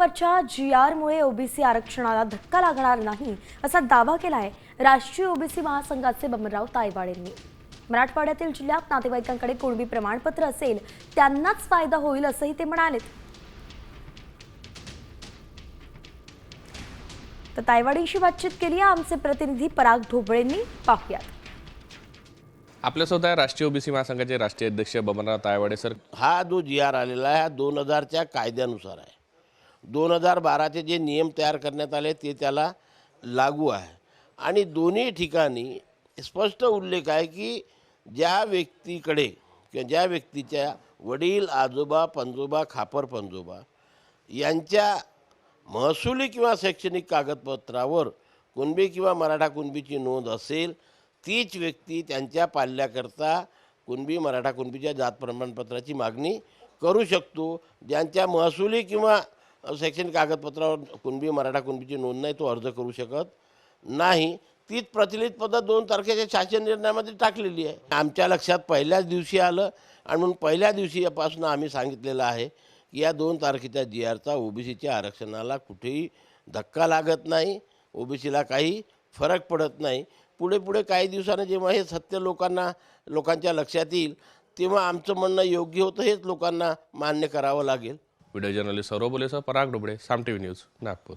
वरच्या जी आरमुळे ओबीसी आरक्षणाला धक्का लागणार नाही असा दावा केलाय राष्ट्रीय ओबीसी महासंघाचे बमनराव तायवाडेंनी. मराठवाड्यातील जिल्ह्यात नातेवाईकांकडे कुणबी प्रमाणपत्र असेल त्यांनाच फायदा होईल असंही ते म्हणालेत. तर तायवाडेंशी बातचीत केली आहे आमचे प्रतिनिधी पराग ढोबळेंनी. पाहुयात. आपल्यासोबत आहे राष्ट्रीय ओबीसी महासंघाचे राष्ट्रीय अध्यक्ष बबनराव तायवाडे सर. हा जो जी आर आलेला आहे हा दोन हजारच्या कायद्यानुसार आहे. दोन हजार बाराचे जे नियम तयार करण्यात आले ते त्याला लागू आहे. आणि दोन्ही ठिकाणी स्पष्ट उल्लेख आहे की ज्या व्यक्तीकडे किंवा ज्या व्यक्तीच्या वडील आजोबा पंजोबा खापर पंजोबा यांच्या महसुली किंवा शैक्षणिक कागदपत्रावर कुणबी किंवा मराठा कुणबीची नोंद असेल तीच व्यक्ती त्यांच्या पाल्याकरता कुणबी मराठा कुणबीच्या जात प्रमाणपत्राची मागणी करू शकतो. ज्यांच्या महसुली किंवा शैक्षणिक कागदपत्रावर कुणबी मराठा कुणबीची नोंद नाही तो अर्ज करू शकत नाही. तीच प्रचलित पद्धत दोन तारखेच्या शासन निर्णयामध्ये टाकलेली आहे. आमच्या लक्षात पहिल्याच दिवशी आलं आणि म्हणून पहिल्या दिवशीपासून आम्ही सांगितलेलं आहे की या दोन तारखेच्या जी आरचा ओबीसीच्या आरक्षणाला कुठेही धक्का लागत नाही ओबीसीला काही फरक पडत नाही. पुढे पुढे काही दिवसानं जेव्हा हे सत्य लोकांना लोकांच्या लक्षात येईल तेव्हा आमचं म्हणणं योग्य होतं हेच लोकांना मान्य करावं लागेल. Video journalist Saurabh बोलेसह Parag Doble Saam T V news Nagpur